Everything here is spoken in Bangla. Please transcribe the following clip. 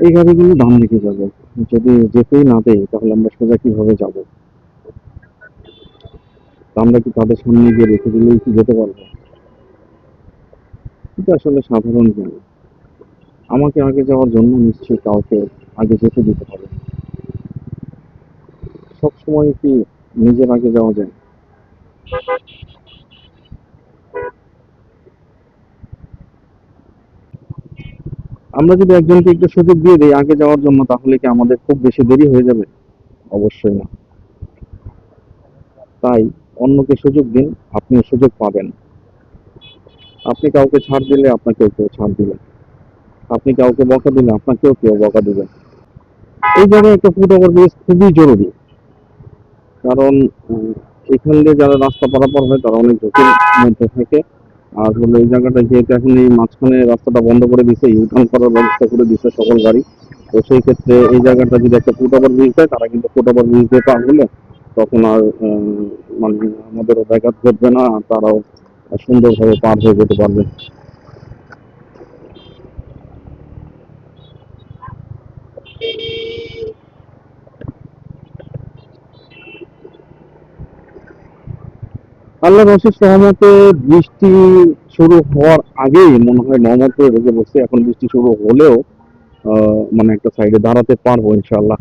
এই গাড়িগুলো ডান দিকে যাবে। যদি যেতেই না দেয় তাহলে আমরা সোজা কীভাবে যাব? আমরা কি তাদের সামনে গিয়ে রেখে দিলেই কি যেতে পারব? এটা আসলে সাধারণ জ্ঞান। আমাকে আগে যাওয়ার জন্য নিশ্চয়ই কাউকে আগে যেতে দিতে হবে। সব সময় কি নিজের আগে যাওয়া যায়? আমরা যদি একজনকে একটু সুযোগ দিয়ে দিই আগে যাওয়ার জন্য, তাহলে কি আমাদের খুব বেশি দেরি হয়ে যাবে? অবশ্যই না। তাই অন্যকে সুযোগ দিন, আপনিও সুযোগ পাবেন। আপনি কাউকে ছাড় দিলে আপনাকেও কেউ ছাড় দিবে। আপনি কাউকে বকা দিলে আপনাকেও কেউ বকা দিবে। এই জায়গায় একটা ফুট ওভার ব্রিজ খুবই জরুরি। কারণ এখান দিয়ে যারা রাস্তা পারাপার হয়, তারা অনেক ঝুঁকির মধ্যে থাকে। আর হলো এই জায়গাটা যেহেতু এখন এই মাঝখানে রাস্তাটা বন্ধ করে দিছে ইউটার্ন করার ব্যবস্থা করে দিছে সকল গাড়ি। তো সেই ক্ষেত্রে এই জায়গাটা যদি একটা ফুট ওভার ব্রিজ দেয় তারা কিন্তু ফুট ওভার ব্রিজ দিয়ে পার হলে তখন আর মানে আমাদেরও ব্যাঘাত ঘটবে না তারাও সুন্দরভাবে পার হয়ে যেতে পারবে। আল্লাহর অশেষ সহমতে বৃষ্টি শুরু হওয়ার আগেই, মনে হয় নমতে ঢুকে বসে এখন বৃষ্টি শুরু হলেও মানে একটা সাইডে দাঁড়াতে পারব ইনশাল্লাহ